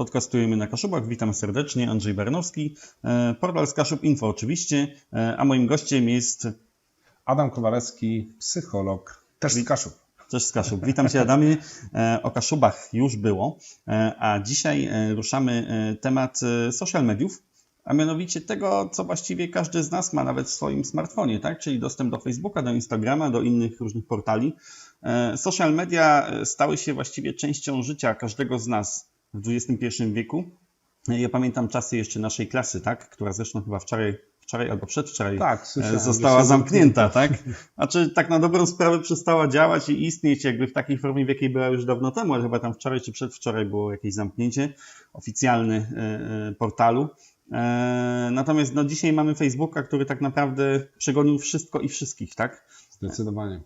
Podcastujemy na Kaszubach. Witam serdecznie. Andrzej Barnowski, e, portal z Kaszub Info oczywiście, e, a moim gościem jest Adam Kowalewski, psycholog, też z Kaszub. też z Kaszub. Witam Cię Adamie. E, O Kaszubach już było, a dzisiaj ruszamy temat social mediów, a mianowicie tego, co właściwie każdy z nas ma nawet w swoim smartfonie, tak? czyli dostęp do Facebooka, do Instagrama, do innych różnych portali. Social media stały się właściwie częścią życia każdego z nas w XXI wieku. Ja pamiętam czasy jeszcze naszej klasy, tak? która zresztą chyba wczoraj, wczoraj albo przedwczoraj Tak, e, została zamknięta, tak? Znaczy tak na dobrą sprawę przestała działać i istnieć jakby w takiej formie, w jakiej była już dawno temu, ale chyba tam wczoraj czy przedwczoraj było jakieś zamknięcie oficjalne e, e, portalu. Natomiast no, dzisiaj mamy Facebooka, który tak naprawdę przegonił wszystko i wszystkich, tak? Zdecydowanie.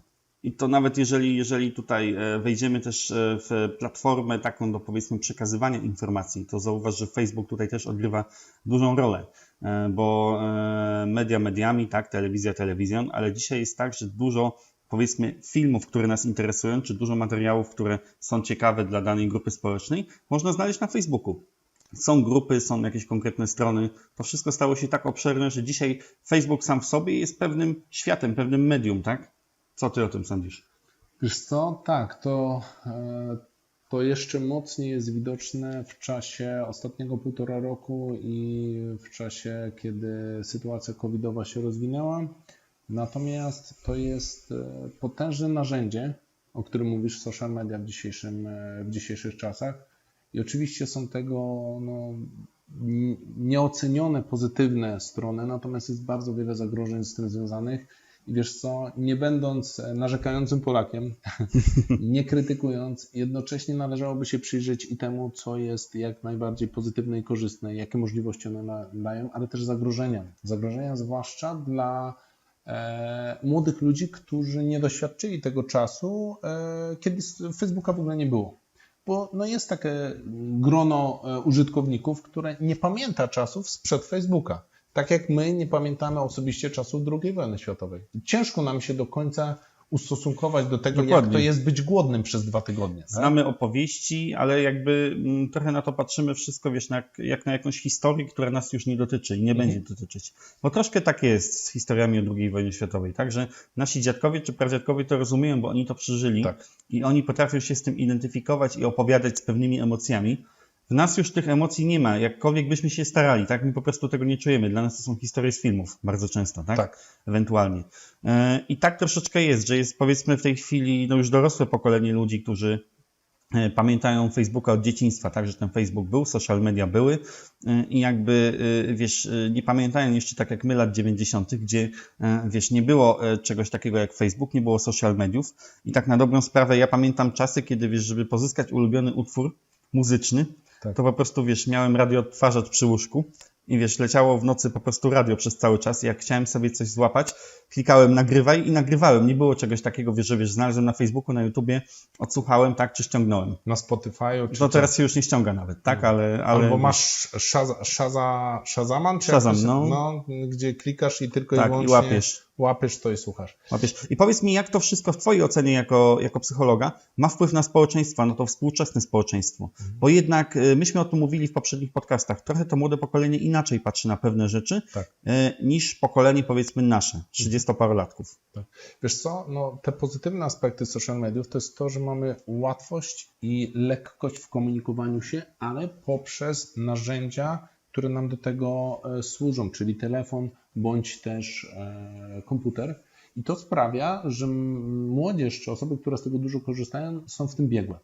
I to nawet jeżeli, jeżeli tutaj e, wejdziemy też e, w platformę taką do powiedzmy przekazywania informacji, to zauważ, że Facebook tutaj też odgrywa dużą rolę, e, bo media mediami, tak, telewizja telewizją, ale dzisiaj jest tak, że dużo powiedzmy filmów, które nas interesują, czy dużo materiałów, które są ciekawe dla danej grupy społecznej, można znaleźć na Facebooku. Są grupy, są jakieś konkretne strony. To wszystko stało się tak obszerne, że dzisiaj Facebook sam w sobie jest pewnym światem, pewnym medium, tak? Co ty o tym sądzisz? Wiesz co, tak, to, e, to jeszcze mocniej jest widoczne w czasie ostatniego półtora roku i w czasie, kiedy sytuacja covidowa się rozwinęła. Natomiast to jest e, potężne narzędzie, o którym mówisz, social media w, dzisiejszym, e, w dzisiejszych czasach. I oczywiście są tego no, nieocenione pozytywne strony, natomiast jest bardzo wiele zagrożeń z tym związanych. I wiesz co, nie będąc e, narzekającym Polakiem, nie krytykując, jednocześnie należałoby się przyjrzeć i temu, co jest jak najbardziej pozytywne i korzystne, jakie możliwości one dają, ale też zagrożenia. Zagrożenia zwłaszcza dla e, młodych ludzi, którzy nie doświadczyli tego czasu, e, kiedy Facebooka w ogóle nie było. Bo no jest takie grono e, użytkowników, które nie pamięta czasów sprzed Facebooka. Tak jak my nie pamiętamy osobiście czasów II wojny światowej. Ciężko nam się do końca ustosunkować do tego, jak Dokładnie. to jest być głodnym przez dwa tygodnie. Tak? Znamy opowieści, ale jakby mm, trochę na to patrzymy wszystko, wiesz, na, jak na jakąś historię, która nas już nie dotyczy i nie Mhm. będzie dotyczyć. Bo troszkę tak jest z historiami o II wojnie światowej, tak? Że nasi dziadkowie czy pradziadkowie to rozumieją, bo oni to przeżyli Tak. i oni potrafią się z tym identyfikować i opowiadać z pewnymi emocjami. W nas już tych emocji nie ma, jakkolwiek byśmy się starali, tak? My po prostu tego nie czujemy. Dla nas to są historie z filmów bardzo często, tak? Tak. ewentualnie. E, I tak troszeczkę jest, że jest powiedzmy w tej chwili no już dorosłe pokolenie ludzi, którzy e, pamiętają Facebooka od dzieciństwa, tak, że ten Facebook był, social media były e, i jakby, wiesz, nie pamiętają jeszcze tak jak my lat 90., gdzie, wiesz, nie było czegoś takiego jak Facebook, nie było social mediów i tak na dobrą sprawę ja pamiętam czasy, kiedy, wiesz, żeby pozyskać ulubiony utwór muzyczny, Tak. to po prostu, wiesz, miałem radio odtwarzacz przy łóżku i wiesz, leciało w nocy po prostu radio przez cały czas i jak chciałem sobie coś złapać, klikałem nagrywaj i nagrywałem. Nie było czegoś takiego, wiesz, że wiesz, znalazłem na Facebooku, na YouTubie, odsłuchałem, tak, czy ściągnąłem. Na Spotify'u czy To teraz się już nie ściąga nawet, tak, ale... ale Albo masz Shaza, Shaza, Shazaman, czy Shazam, się- no. gdzie klikasz i tylko Tak, i i wyłącznie łapiesz. łapiesz to i słuchasz. Łapiesz. I powiedz mi, jak to wszystko w Twojej ocenie jako, jako psychologa ma wpływ na społeczeństwo, na to współczesne społeczeństwo? Bo jednak y, myśmy o tym mówili w poprzednich podcastach, trochę to młode pokolenie inaczej patrzy na pewne rzeczy Tak. y, niż pokolenie powiedzmy nasze, 30-parolatków. Wiesz co, no, te pozytywne aspekty social mediów to jest to, że mamy łatwość i lekkość w komunikowaniu się, ale poprzez narzędzia, które nam do tego e, służą, czyli telefon bądź też e, komputer. I to sprawia, że młodzież czy osoby, które z tego dużo korzystają, są w tym biegłe.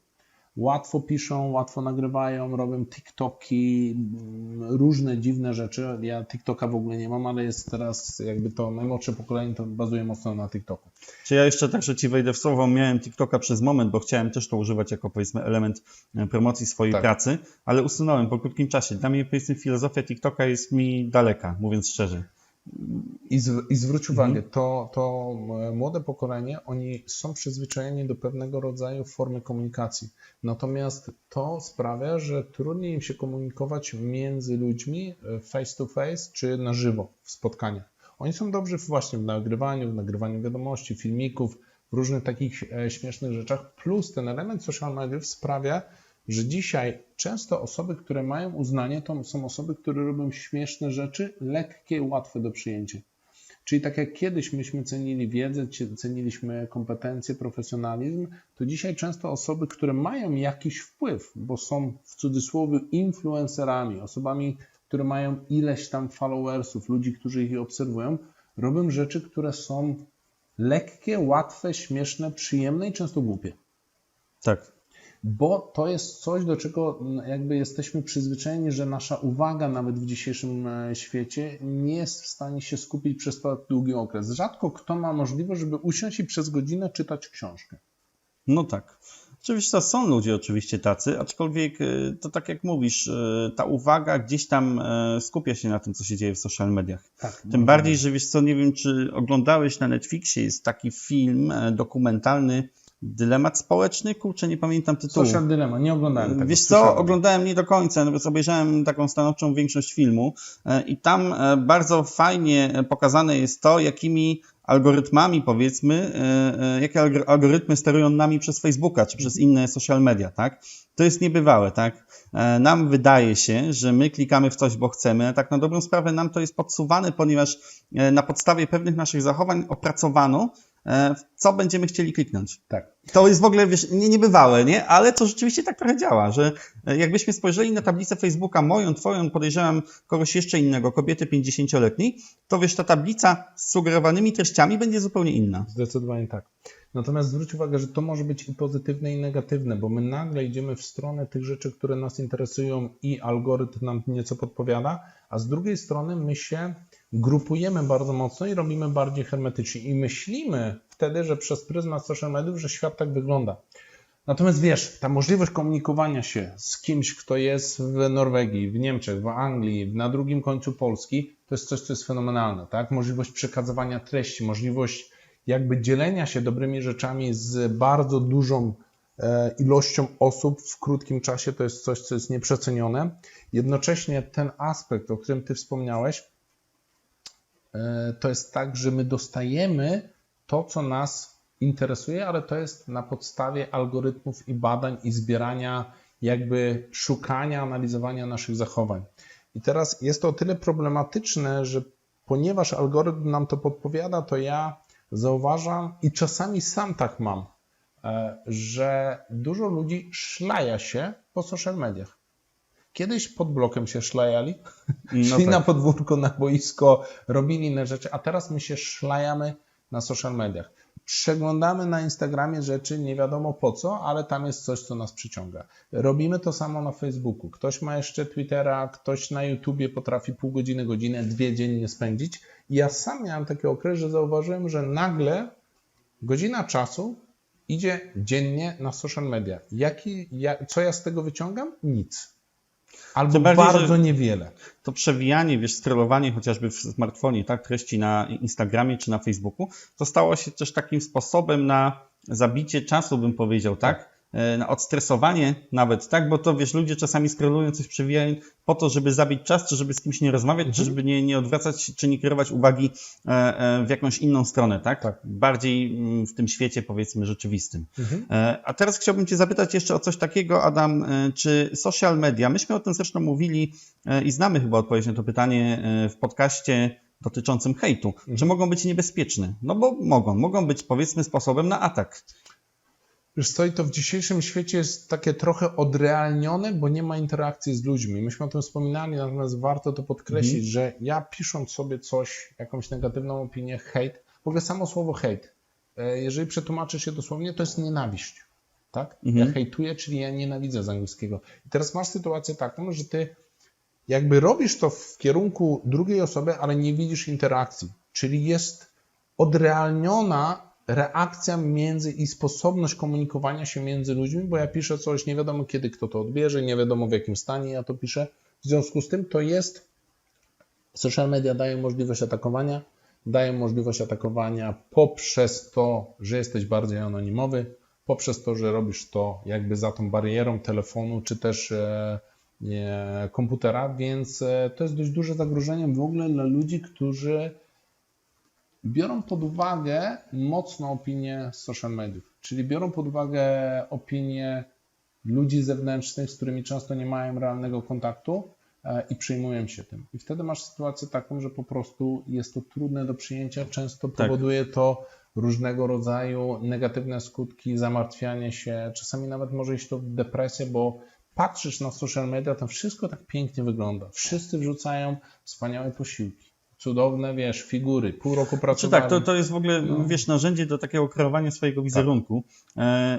Łatwo piszą, łatwo nagrywają, robią TikToki, mm, różne dziwne rzeczy. Ja TikToka w ogóle nie mam, ale jest teraz jakby to najmłodsze pokolenie, to bazuje mocno na TikToku. Czy ja jeszcze tak, że Ci wejdę w słowo, miałem TikToka przez moment, bo chciałem też to używać jako powiedzmy element e, promocji swojej Tak. pracy, ale usunąłem po krótkim czasie. Dla mnie powiedzmy filozofia TikToka jest mi daleka, mówiąc szczerze. I, zw- i zwróć Mhm. uwagę, to, to e, młode pokolenie, oni są przyzwyczajeni do pewnego rodzaju formy komunikacji. Natomiast to sprawia, że trudniej im się komunikować między ludźmi e, face to face czy na żywo w spotkaniach. Oni są dobrzy właśnie w nagrywaniu, w nagrywaniu wiadomości, filmików, w różnych takich e, śmiesznych rzeczach. Plus ten element social mediów sprawia, że dzisiaj często osoby, które mają uznanie, to są osoby, które robią śmieszne rzeczy, lekkie, łatwe do przyjęcia. Czyli tak jak kiedyś myśmy cenili wiedzę, ceniliśmy kompetencje, profesjonalizm, to dzisiaj często osoby, które mają jakiś wpływ, bo są w cudzysłowie influencerami, osobami, które mają ileś tam followersów, ludzi, którzy ich obserwują, robią rzeczy, które są lekkie, łatwe, śmieszne, przyjemne i często głupie Tak. Bo to jest coś, do czego mm, jakby jesteśmy przyzwyczajeni, że nasza uwaga nawet w dzisiejszym e, świecie nie jest w stanie się skupić przez tak długi okres. Rzadko kto ma możliwość, żeby usiąść i przez godzinę czytać książkę. No tak. Oczywiście to są ludzie oczywiście tacy, aczkolwiek e, to tak jak mówisz, e, ta uwaga gdzieś tam skupia się na tym, co się dzieje w social mediach. Tak, Tym bardziej, że wiesz co, nie wiem, czy oglądałeś na Netflixie, jest taki film dokumentalny Dylemat społeczny, kurczę, nie pamiętam tytułu. Social Dilemma, nie oglądałem tego. Wiesz co, oglądałem nie do końca, nawet obejrzałem taką stanowczą większość filmu e, i tam e, bardzo fajnie pokazane jest to, jakimi algorytmami powiedzmy, e, jakie algor- algorytmy sterują nami przez Facebooka czy przez inne social media, tak? To jest niebywałe, tak? Nam wydaje się, że my klikamy w coś, bo chcemy, a tak na dobrą sprawę nam to jest podsuwane, ponieważ na podstawie pewnych naszych zachowań opracowano, co będziemy chcieli kliknąć. Tak. To jest w ogóle, wiesz, nie, niebywałe, nie? Ale to rzeczywiście tak trochę działa, że e, jakbyśmy spojrzeli na tablicę Facebooka, moją, twoją, podejrzewam kogoś jeszcze innego, kobiety 50-letniej, to wiesz, ta tablica z sugerowanymi treściami będzie zupełnie inna. Zdecydowanie tak. Natomiast zwróć uwagę, że to może być i pozytywne, i negatywne, bo my nagle idziemy w stronę tych rzeczy, które nas interesują i algorytm nam nieco podpowiada, a z drugiej strony my się grupujemy bardzo mocno i robimy bardziej hermetycznie i myślimy wtedy, że przez pryzmat social mediów, że świat tak wygląda. Natomiast wiesz, ta możliwość komunikowania się z kimś, kto jest w Norwegii, w Niemczech, w Anglii, na drugim końcu Polski, to jest coś, co jest fenomenalne, tak? Możliwość przekazywania treści, możliwość jakby dzielenia się dobrymi rzeczami z bardzo dużą e, ilością osób w krótkim czasie, to jest coś, co jest nieprzecenione. Jednocześnie ten aspekt, o którym Ty wspomniałeś, to jest tak, że my dostajemy to, co nas interesuje, ale to jest na podstawie algorytmów i badań i zbierania, jakby szukania, analizowania naszych zachowań. I teraz jest to o tyle problematyczne, że ponieważ algorytm nam to podpowiada, to ja zauważam i czasami sam tak mam, e, że dużo ludzi szlaja się po social mediach. Kiedyś pod blokiem się szlajali, No szli tak. na podwórko, na boisko, robili inne rzeczy, a teraz my się szlajamy na social mediach. Przeglądamy na Instagramie rzeczy nie wiadomo po co, ale tam jest coś, co nas przyciąga. Robimy to samo na Facebooku. Ktoś ma jeszcze Twittera, ktoś na YouTubie potrafi pół godziny, godzinę, dwie dziennie spędzić. I ja sam miałem taki okres, że zauważyłem, że nagle godzina czasu idzie dziennie na social media. Jaki, ja, co ja z tego wyciągam? Nic. Albo bardziej, bardzo niewiele. To przewijanie, wiesz, scrollowanie chociażby w smartfonie, tak, treści na Instagramie czy na Facebooku, to stało się też takim sposobem na zabicie czasu, bym powiedział, tak? E, Na odstresowanie nawet, tak? Bo to wiesz, ludzie czasami scrollują coś przewijają po to, żeby zabić czas, czy żeby z kimś nie rozmawiać, czy żeby nie, nie odwracać czy nie kierować uwagi e, e, w jakąś inną stronę, tak? Tak. Bardziej mm, w tym świecie, powiedzmy, rzeczywistym. Mhm. E, A teraz chciałbym Cię zapytać jeszcze o coś takiego, Adam, e, czy social media, myśmy o tym zresztą mówili e, i znamy chyba odpowiedź na to pytanie e, w podcaście dotyczącym hejtu, czy mogą być niebezpieczne? No bo mogą, mogą być powiedzmy sposobem na atak. Wiesz co, to w dzisiejszym świecie jest takie trochę odrealnione, bo nie ma interakcji z ludźmi. Myśmy o tym wspominali, natomiast warto to podkreślić, że ja pisząc sobie coś, jakąś negatywną opinię, hejt, w ogóle samo słowo hejt, e, jeżeli przetłumaczysz się dosłownie, to jest nienawiść. Tak? Mhm. Ja hejtuję, czyli ja nienawidzę z angielskiego. I teraz masz sytuację taką, że ty jakby robisz to w kierunku drugiej osoby, ale nie widzisz interakcji. Czyli jest odrealniona reakcja między i sposobność komunikowania się między ludźmi, bo ja piszę coś, nie wiadomo kiedy kto to odbierze, nie wiadomo w jakim stanie ja to piszę. W związku z tym to jest, social media dają możliwość atakowania, dają możliwość atakowania poprzez to, że jesteś bardziej anonimowy, poprzez to, że robisz to jakby za tą barierą telefonu czy też e, komputera, więc e, to jest dość duże zagrożenie w ogóle dla ludzi, którzy biorą pod uwagę mocno opinię social mediów, czyli biorą pod uwagę opinię ludzi zewnętrznych, z którymi często nie mają realnego kontaktu e, i przejmują się tym. I wtedy masz sytuację taką, że po prostu jest to trudne do przyjęcia, często Tak. powoduje to różnego rodzaju negatywne skutki, zamartwianie się, czasami nawet może iść to w depresję, bo patrzysz na social media, to wszystko tak pięknie wygląda. Wszyscy wrzucają wspaniałe posiłki, cudowne, wiesz, figury, pół roku Czy pracowali. tak, to, to jest w ogóle, No. wiesz, narzędzie do takiego kreowania swojego wizerunku. E,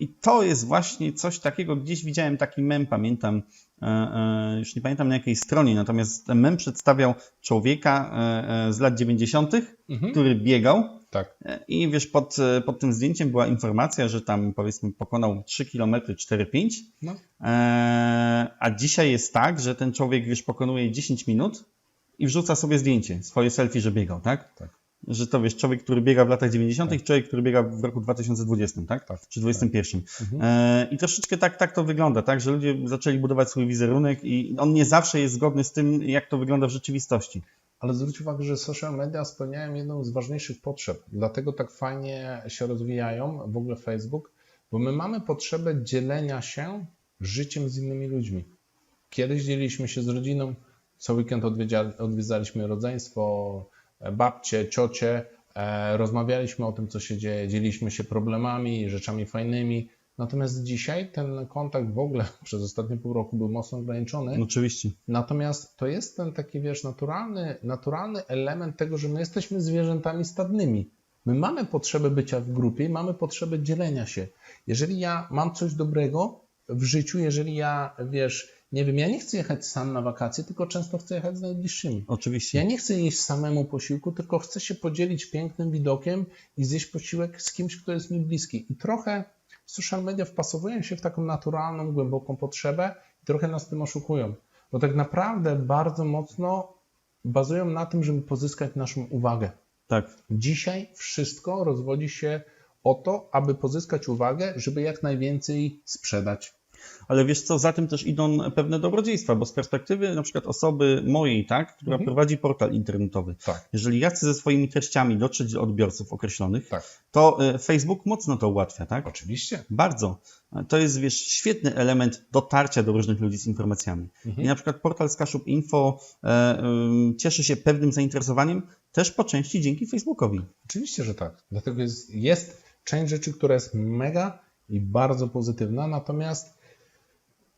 I to jest właśnie coś takiego, gdzieś widziałem taki mem, pamiętam, e, e, już nie pamiętam na jakiej stronie, natomiast ten mem przedstawiał człowieka z lat 90., Mhm. który biegał Tak. i wiesz, pod, pod tym zdjęciem była informacja, że tam powiedzmy pokonał 3 km 4-5, No. a dzisiaj jest tak, że ten człowiek wiesz, pokonuje 10 minut i wrzuca sobie zdjęcie, swoje selfie, że biegał, tak? Tak. Że to wiesz, człowiek, który biega w latach 90., i człowiek, który biega w roku 2020, tak? Tak. Czy 2021. Mhm. E, I troszeczkę tak, tak to wygląda, tak? Że ludzie zaczęli budować swój wizerunek i on nie zawsze jest zgodny z tym, jak to wygląda w rzeczywistości. Ale zwróć uwagę, że social media spełniają jedną z ważniejszych potrzeb. Dlatego tak fajnie się rozwijają, w ogóle Facebook, bo my mamy potrzebę dzielenia się życiem z innymi ludźmi. Kiedyś dzieliliśmy się z rodziną, co weekend odwiedzaliśmy rodzeństwo, e, babcie, ciocie, e, rozmawialiśmy o tym, co się dzieje, dzieliliśmy się problemami, rzeczami fajnymi. Natomiast dzisiaj ten kontakt w ogóle przez ostatnie pół roku był mocno ograniczony. No, oczywiście. Natomiast to jest ten taki, wiesz, naturalny, naturalny element tego, że my jesteśmy zwierzętami stadnymi. My mamy potrzebę bycia w grupie mamy potrzebę dzielenia się. Jeżeli ja mam coś dobrego w życiu, jeżeli ja, wiesz, nie wiem, ja nie chcę jechać sam na wakacje, tylko często chcę jechać z najbliższymi. Oczywiście. Ja nie chcę jeść samemu posiłku, tylko chcę się podzielić pięknym widokiem i zjeść posiłek z kimś, kto jest mi bliski. I trochę social media wpasowują się w taką naturalną, głęboką potrzebę i trochę nas tym oszukują. Bo tak naprawdę bardzo mocno bazują na tym, żeby pozyskać naszą uwagę. Tak. Dzisiaj wszystko rozwodzi się o to, aby pozyskać uwagę, żeby jak najwięcej sprzedać. Ale wiesz co, za tym też idą pewne dobrodziejstwa, bo z perspektywy na przykład osoby mojej, tak, która Mhm. prowadzi portal internetowy, Tak. jeżeli ja chcę ze swoimi treściami dotrzeć do odbiorców określonych, Tak. to e, Facebook mocno to ułatwia, tak? Oczywiście. Bardzo. To jest, wiesz, świetny element dotarcia do różnych ludzi z informacjami. Mhm. I na przykład portal Skaszub Info e, ym, cieszy się pewnym zainteresowaniem też po części dzięki Facebookowi. Oczywiście, że tak. Dlatego jest, jest część rzeczy, która jest mega i bardzo pozytywna, natomiast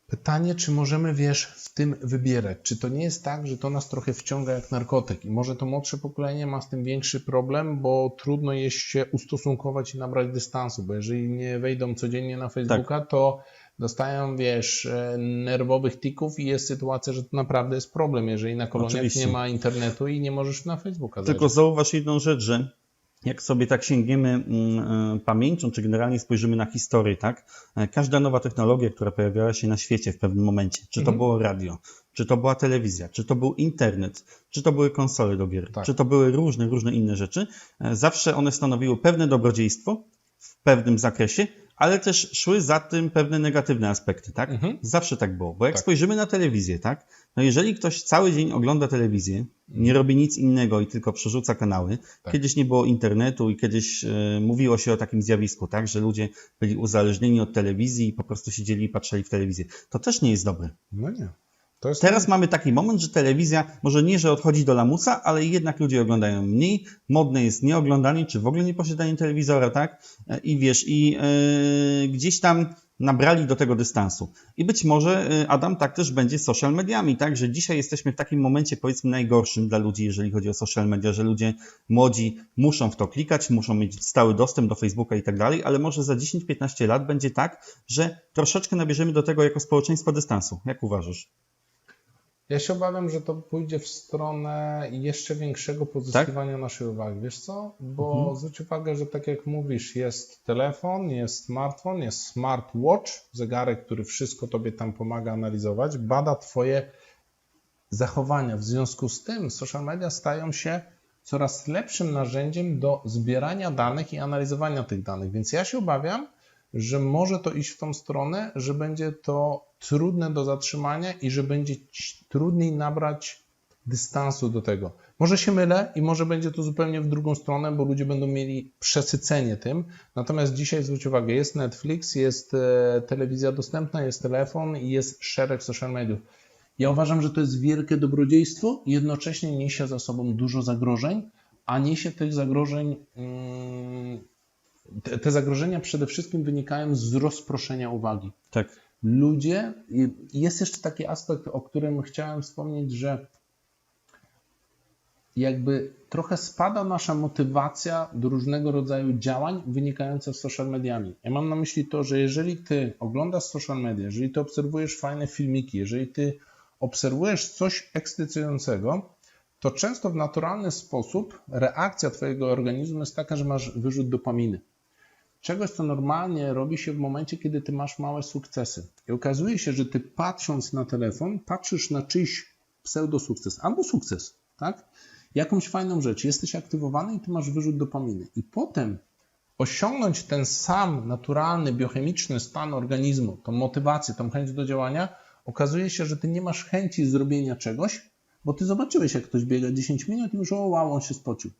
pytanie, czy możemy, wiesz, w tym wybierać? Czy to nie jest tak, że to nas trochę wciąga jak narkotyk i może to młodsze pokolenie ma z tym większy problem, bo trudno jest się ustosunkować i nabrać dystansu, bo jeżeli nie wejdą codziennie na Facebooka, to dostają, wiesz, e, nerwowych tików i jest sytuacja, że to naprawdę jest problem, jeżeli na koloniach Oczywiście. nie ma internetu i nie możesz na Facebooka Tylko zajrzeć. zauważ jedną rzecz, że jak sobie tak sięgniemy mm, e, pamięcią, czy generalnie spojrzymy na historię, tak? e, Każda nowa technologia, która pojawiała się na świecie w pewnym momencie, czy to Mhm. było radio, czy to była telewizja, czy to był internet, czy to były konsole do gier, Tak. czy to były różne, różne inne rzeczy, e, zawsze one stanowiły pewne dobrodziejstwo w pewnym zakresie, ale też szły za tym pewne negatywne aspekty, tak? Mhm. Zawsze tak było, bo jak Tak. spojrzymy na telewizję, tak? No jeżeli ktoś cały dzień ogląda telewizję, nie robi nic innego i tylko przerzuca kanały, Mhm. Tak. kiedyś nie było internetu i kiedyś e, mówiło się o takim zjawisku, tak? Że ludzie byli uzależnieni od telewizji i po prostu siedzieli i patrzyli w telewizję. To też nie jest dobre. No nie. To jest Teraz mamy taki moment, że telewizja może nie, że odchodzi do lamusa, ale jednak ludzie oglądają mniej. Modne jest nieoglądanie, czy w ogóle nieposiadanie telewizora, tak? E, I wiesz, i e, gdzieś tam nabrali do tego dystansu. I być może, e, Adam, tak też będzie z social mediami, tak? Że dzisiaj jesteśmy w takim momencie, powiedzmy, najgorszym dla ludzi, jeżeli chodzi o social media, że ludzie młodzi muszą w to klikać, muszą mieć stały dostęp do Facebooka i tak dalej, ale może za 10-15 lat będzie tak, że troszeczkę nabierzemy do tego jako społeczeństwo dystansu. Jak uważasz? Ja się obawiam, że to pójdzie w stronę jeszcze większego pozyskiwania naszej uwagi. Wiesz co? Bo Mhm. zwróć uwagę, że tak jak mówisz, jest telefon, jest smartfon, jest smartwatch, zegarek, który wszystko tobie tam pomaga analizować, bada twoje zachowania. W związku z tym social media stają się coraz lepszym narzędziem do zbierania danych i analizowania tych danych. Więc ja się obawiam, że może to iść w tą stronę, że będzie to trudne do zatrzymania i że będzie trudniej nabrać dystansu do tego. Może się mylę i może będzie to zupełnie w drugą stronę, bo ludzie będą mieli przesycenie tym. Natomiast dzisiaj zwróć uwagę, jest Netflix, jest e, telewizja dostępna, jest telefon i jest szereg social mediów. Ja uważam, że to jest wielkie dobrodziejstwo jednocześnie niesie za sobą dużo zagrożeń, a niesie tych zagrożeń. mm, Te, te zagrożenia przede wszystkim wynikają z rozproszenia uwagi Tak. ludzie. Jest jeszcze taki aspekt, o którym chciałem wspomnieć, że jakby trochę spada nasza motywacja do różnego rodzaju działań wynikających z social mediami. Ja mam na myśli to, że jeżeli ty oglądasz social media, jeżeli ty obserwujesz fajne filmiki, jeżeli ty obserwujesz coś ekscytującego, to często w naturalny sposób reakcja twojego organizmu jest taka, że masz wyrzut dopaminy czegoś, co normalnie robi się w momencie, kiedy ty masz małe sukcesy. I okazuje się, że ty patrząc na telefon, patrzysz na czyjś pseudo-sukces albo sukces, tak? Jakąś fajną rzecz, jesteś aktywowany i ty masz wyrzut dopaminy. I potem osiągnąć ten sam naturalny, biochemiczny stan organizmu, tą motywację, tą chęć do działania, okazuje się, że ty nie masz chęci zrobienia czegoś, bo ty zobaczyłeś, jak ktoś biega 10 minut i już o wow, on się spocił.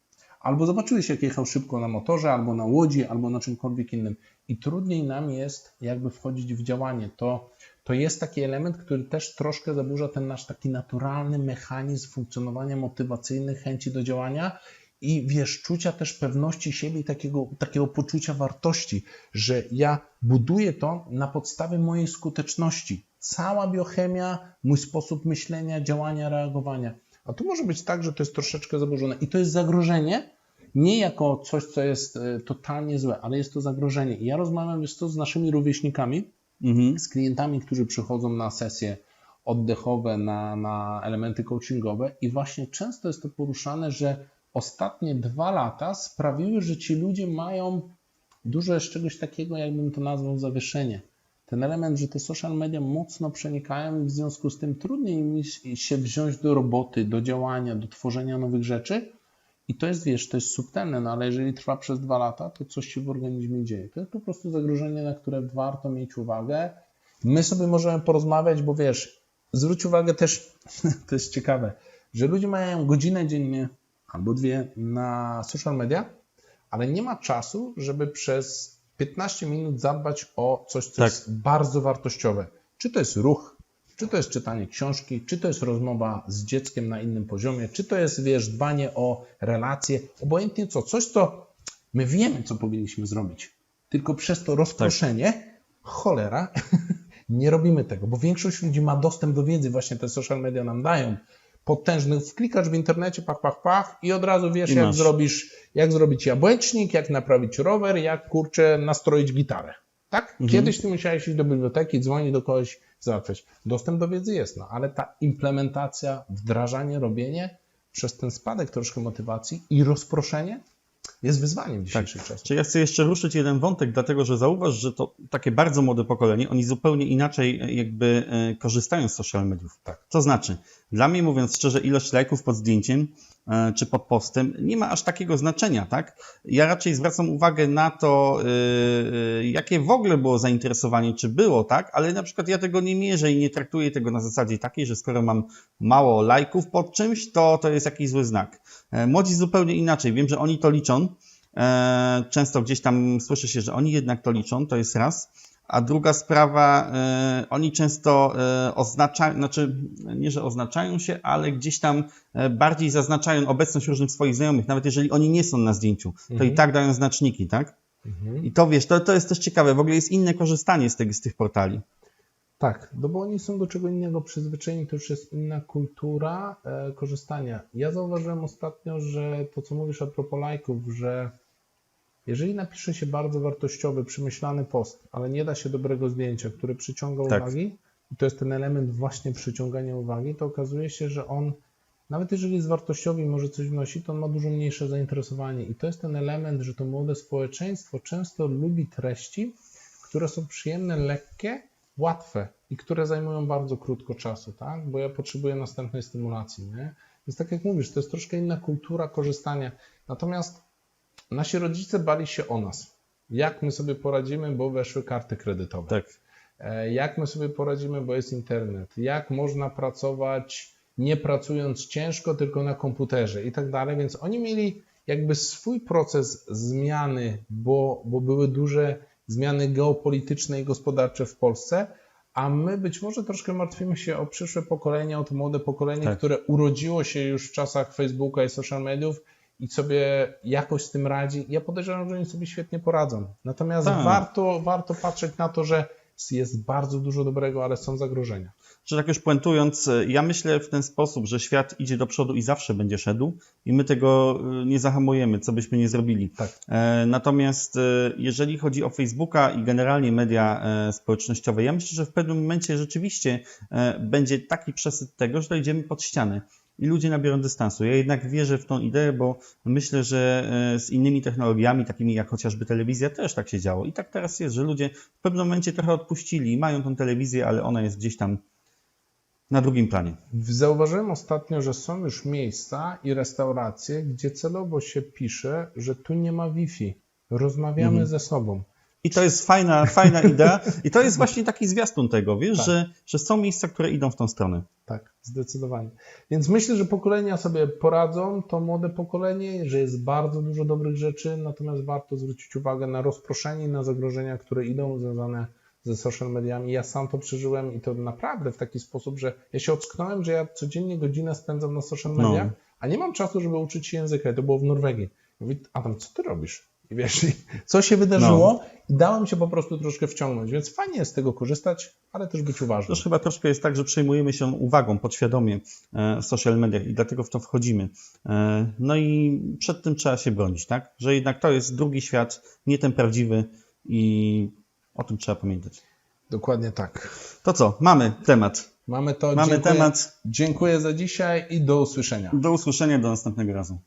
Albo zobaczyłeś, jak jechał szybko na motorze, albo na łodzi, albo na czymkolwiek innym. I trudniej nam jest jakby wchodzić w działanie. To, to jest taki element, który też troszkę zaburza ten nasz taki naturalny mechanizm funkcjonowania motywacyjny, chęci do działania i wiesz, czucia też pewności siebie i takiego, takiego poczucia wartości, że ja buduję to na podstawie mojej skuteczności. Cała biochemia, mój sposób myślenia, działania, reagowania. A tu może być tak, że to jest troszeczkę zaburzone. I to jest zagrożenie, nie jako coś, co jest e, totalnie złe, ale jest to zagrożenie. I ja rozmawiam wiesz co, z naszymi rówieśnikami, Mhm. z klientami, którzy przychodzą na sesje oddechowe, na, na elementy coachingowe i właśnie często jest to poruszane, że ostatnie dwa lata sprawiły, że ci ludzie mają dużo jest czegoś takiego, jakbym to nazwał, zawieszenie. Ten element, że te social media mocno przenikają i w związku z tym trudniej mi się wziąć do roboty, do działania, do tworzenia nowych rzeczy. I to jest, wiesz, to jest subtelne, no ale jeżeli trwa przez dwa lata, to coś się w organizmie dzieje. To jest po prostu zagrożenie, na które warto mieć uwagę. My sobie możemy porozmawiać, bo wiesz, zwróć uwagę też, to jest ciekawe, że ludzie mają godzinę dziennie albo dwie na social media, ale nie ma czasu, żeby przez 15 minut zadbać o coś, co Tak. jest bardzo wartościowe. Czy to jest ruch, czy to jest czytanie książki, czy to jest rozmowa z dzieckiem na innym poziomie, czy to jest, wiesz, dbanie o relacje, obojętnie co, coś, co my wiemy, co powinniśmy zrobić, tylko przez to rozproszenie, cholera, nie robimy tego, bo większość ludzi ma dostęp do wiedzy, właśnie te social media nam dają, potężny, wklikasz w internecie, pach, pach, pach i od razu wiesz, I jak zrobisz, jak zrobić jabłecznik, jak naprawić rower, jak, kurczę, nastroić gitarę. Tak? Mhm. Kiedyś ty musiałeś iść do biblioteki, dzwonić do kogoś, załatwiać. Dostęp do wiedzy jest, no, ale ta implementacja, wdrażanie, robienie przez ten spadek troszkę motywacji i rozproszenie jest wyzwaniem Tak. dzisiejszych czasów. Czy ja chcę jeszcze ruszyć jeden wątek, dlatego że zauważ, że to takie bardzo młode pokolenie, oni zupełnie inaczej e, jakby e, korzystają z social mediów. Tak. To znaczy, dla mnie mówiąc szczerze, ilość lajków pod zdjęciem e, czy pod postem nie ma aż takiego znaczenia, tak? Ja raczej zwracam uwagę na to, jakie w ogóle było zainteresowanie, czy było, tak? Ale na przykład ja tego nie mierzę i nie traktuję tego na zasadzie takiej, że skoro mam mało lajków pod czymś, to to jest jakiś zły znak. E, Młodzi zupełnie inaczej. Wiem, że oni to liczą. E, Często gdzieś tam słyszy się, że oni jednak to liczą, to jest raz. A druga sprawa, e, oni często oznaczają, znaczy nie, że oznaczają się, ale gdzieś tam bardziej zaznaczają obecność różnych swoich znajomych, nawet jeżeli oni nie są na zdjęciu, to Mhm. i tak dają znaczniki, tak? Mhm. I to wiesz, to, to jest też ciekawe, w ogóle jest inne korzystanie z, tych z tych portali. Tak, no bo oni są do czego innego przyzwyczajeni, to już jest inna kultura e, korzystania. Ja zauważyłem ostatnio, że to co mówisz a propos lajków, że jeżeli napisze się bardzo wartościowy, przemyślany post, ale nie da się dobrego zdjęcia, które przyciąga Tak. uwagi, i to jest ten element właśnie przyciągania uwagi, to okazuje się, że on, nawet jeżeli jest wartościowy i może coś wnosi, to on ma dużo mniejsze zainteresowanie. I to jest ten element, że to młode społeczeństwo często lubi treści, które są przyjemne, lekkie, łatwe i które zajmują bardzo krótko czasu, tak? Bo ja potrzebuję następnej stymulacji, nie? Więc tak jak mówisz, to jest troszkę inna kultura korzystania. Natomiast nasi rodzice bali się o nas. Jak my sobie poradzimy, bo weszły karty kredytowe. Tak. E, Jak my sobie poradzimy, bo jest internet? Jak można pracować nie pracując ciężko, tylko na komputerze i tak dalej, więc oni mieli jakby swój proces zmiany, bo, bo były duże zmiany geopolityczne i gospodarcze w Polsce, a my być może troszkę martwimy się o przyszłe pokolenie, o to młode pokolenie, Tak. które urodziło się już w czasach Facebooka i social mediów i sobie jakoś z tym radzi. Ja podejrzewam, że oni sobie świetnie poradzą. Natomiast Tak. warto, warto patrzeć na to, że jest bardzo dużo dobrego, ale są zagrożenia. Że tak już puentując, e, ja myślę w ten sposób, że świat idzie do przodu i zawsze będzie szedł i my tego e, nie zahamujemy, co byśmy nie zrobili. Tak. E, Natomiast jeżeli chodzi o Facebooka i generalnie media społecznościowe, ja myślę, że w pewnym momencie rzeczywiście będzie taki przesyt tego, że dojdziemy pod ścianę i ludzie nabiorą dystansu. Ja jednak wierzę w tą ideę, bo myślę, że z innymi technologiami, takimi jak chociażby telewizja, też tak się działo. I tak teraz jest, że ludzie w pewnym momencie trochę odpuścili i mają tą telewizję, ale ona jest gdzieś tam na drugim planie. Zauważyłem ostatnio, że są już miejsca i restauracje, gdzie celowo się pisze, że tu nie ma Wi-Fi. Rozmawiamy Mhm. ze sobą. I to jest fajna, fajna idea. I to jest właśnie taki zwiastun tego, wiesz, Tak. że, że są miejsca, które idą w tą stronę. Tak, zdecydowanie. Więc myślę, że pokolenia sobie poradzą, to młode pokolenie, że jest bardzo dużo dobrych rzeczy, natomiast warto zwrócić uwagę na rozproszenie i na zagrożenia, które idą związane ze social mediami. Ja sam to przeżyłem i to naprawdę w taki sposób, że ja się ocknąłem, że ja codziennie godzinę spędzam na social No. mediach, a nie mam czasu, żeby uczyć się języka. I to było w Norwegii. Ja Mówię, Adam, co ty robisz? I wiesz, co się wydarzyło? I dałem się po prostu troszkę wciągnąć, więc fajnie jest z tego korzystać, ale też być uważnym. Też chyba troszkę jest tak, że przejmujemy się uwagą podświadomie e, w social mediach i dlatego w to wchodzimy. E, No i przed tym trzeba się bronić, tak? Że jednak to jest drugi świat, nie ten prawdziwy i o tym trzeba pamiętać. Dokładnie tak. To co? Mamy temat. Mamy to. Mamy dziękuję, temat. Dziękuję za dzisiaj i do usłyszenia. Do usłyszenia, do następnego razu.